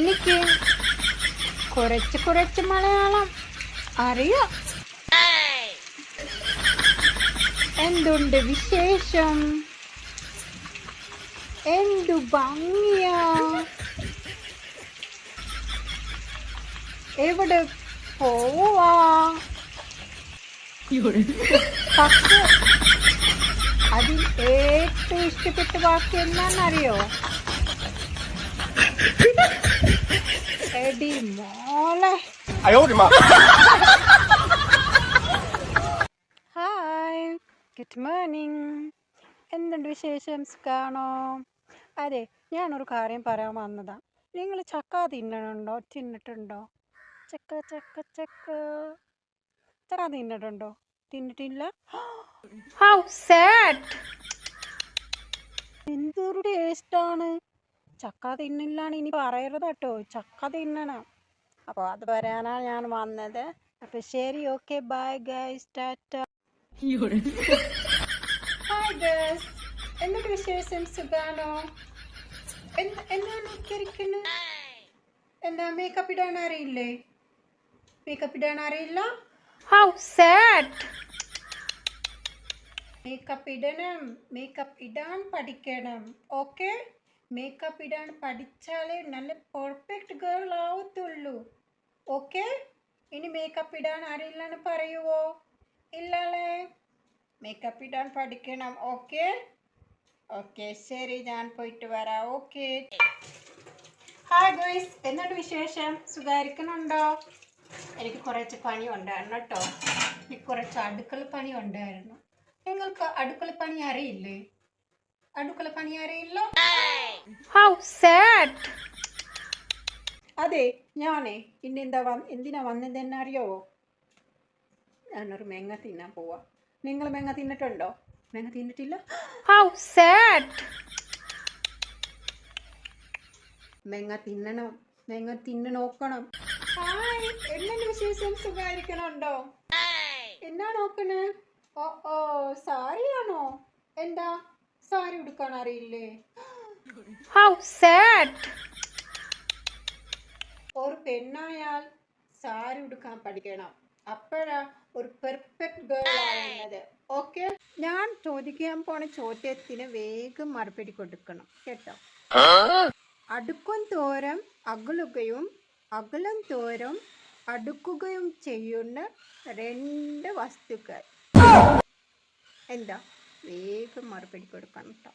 എനിക്ക് കുറച്ച് കുറച്ച് മലയാളം അറിയാം. എന്തുണ്ട് വിശേഷം? എന്തു ഭംഗിയാ? എവിടെ പോവാ? പക്ഷെ അതിൽ ഏറ്റവും ഇഷ്ടപ്പെട്ട വാക്ക് എന്നാന്നറിയോ? അടി മോളെ. ഹായ്. Good morning. എന്തുണ്ട് വിശേഷം? കാണോ അതെ ഞാനൊരു കാര്യം പറയാൻ വന്നതാ. നിങ്ങൾ ചക്ക തിന്നണുണ്ടോ? തിന്നിട്ടുണ്ടോ? ചക്ക ചക്ക ചക്ക. ചക്ക തിന്നിട്ടുണ്ടോ? തിന്നിട്ടില്ല? ഹൗ സാഡ് എന്തൊരു ടേസ്റ്റാണ് ചക്ക തിന്നില്ലാണ് ഇനി പറയരുത് കേട്ടോ ചക്ക തിന്നണം. അപ്പോൾ അത് വരാനാണ് ഞാൻ വന്നത്. അപ്പോൾ ശരി okay bye guys Tata. Hi guys എന്തൊക്കെ വിശേഷം? സുഖാണോ? എന്ത് എന്താണ് നോക്കിയിരിക്കുന്നത് എന്താ മേക്കപ്പ് ഇടാൻ അറിയില്ലേ? മേക്കപ്പ് ഇടാൻ അറിയില്ല? ഹൗ സാഡ് മേക്കപ്പ് ഇടണം മേക്കപ്പ് ഇടാൻ പഠിക്കണം. ഓക്കെ മേക്കപ്പ് ഇടാൻ പഠിച്ചാലേ നല്ല പെർഫെക്റ്റ് ഗേൾ ആവത്തുള്ളൂ. ഓക്കെ ഇനി മേക്കപ്പ് ഇടാൻ അറിയില്ലെന്ന് പറയുവോ? ഇല്ലല്ലേ മേക്കപ്പ് ഇടാൻ പഠിക്കണം. ഓക്കെ ഓക്കെ ശരി. ഞാൻ പോയിട്ട് വരാം. ഓക്കെ ഹായ് ഗോയ്സ് എന്നോട് വിശേഷം? സുഖായിരിക്കണുണ്ടോ എനിക്ക് കുറച്ച് പണി ഉണ്ടായിരുന്നു കേട്ടോ. എനിക്ക് കുറച്ച് അടുക്കള പണി ഉണ്ടായിരുന്നു നിങ്ങൾക്ക് അടുക്കള പണി അറിയില്ലേ? അടുക്കള പണി അറിയില്ല ഹൗ സാഡ് അതെ ഞാനേ ഇന്നെന്താ വന്ന് എന്തിനാ വന്നതെന്ന് അറിയാവോ ഞാനൊരു മെങ്ങ തിന്നാൻ പോവാ. നിങ്ങൾ മെങ്ങ തിന്നിട്ടുണ്ടോ? മെങ്ങ തിന്നിട്ടില്ല? ഹൗ സാഡ് മെങ്ങ തിന്നണം മെങ്ങ തിന്ന് നോക്കണം. ഹായ് എന്തെങ്കിലും വിശേഷം? സുഖമായിരിക്കണുണ്ടോ? എന്നാ നോക്കണേ? ഓ ഓ സാരിയാണോ? എന്താ? സാരി ഉടുക്കാൻ അറിയില്ലേ? ഹൗ സാഡ് ഒരു പെണ്ണായാൽ സാരി ഉടുക്കാൻ പഠിക്കണം. അപ്പോഴാ ഒരു പെർഫെക്റ്റ് ഗേൾ ആവുന്നത്. ഓക്കെ ഞാൻ ചോദിക്കാൻ പോണ ചോദ്യത്തിന് വേഗം മറുപടി കൊടുക്കണം. കേട്ടോ? അടുക്കും തോരം അകലുകയും അകലം തോരം അടുക്കുകയും ചെയ്യുന്ന രണ്ട് വസ്തുക്കൾ. എന്താ? വേഗം മറുപടി കൊടുക്കണം കേട്ടോ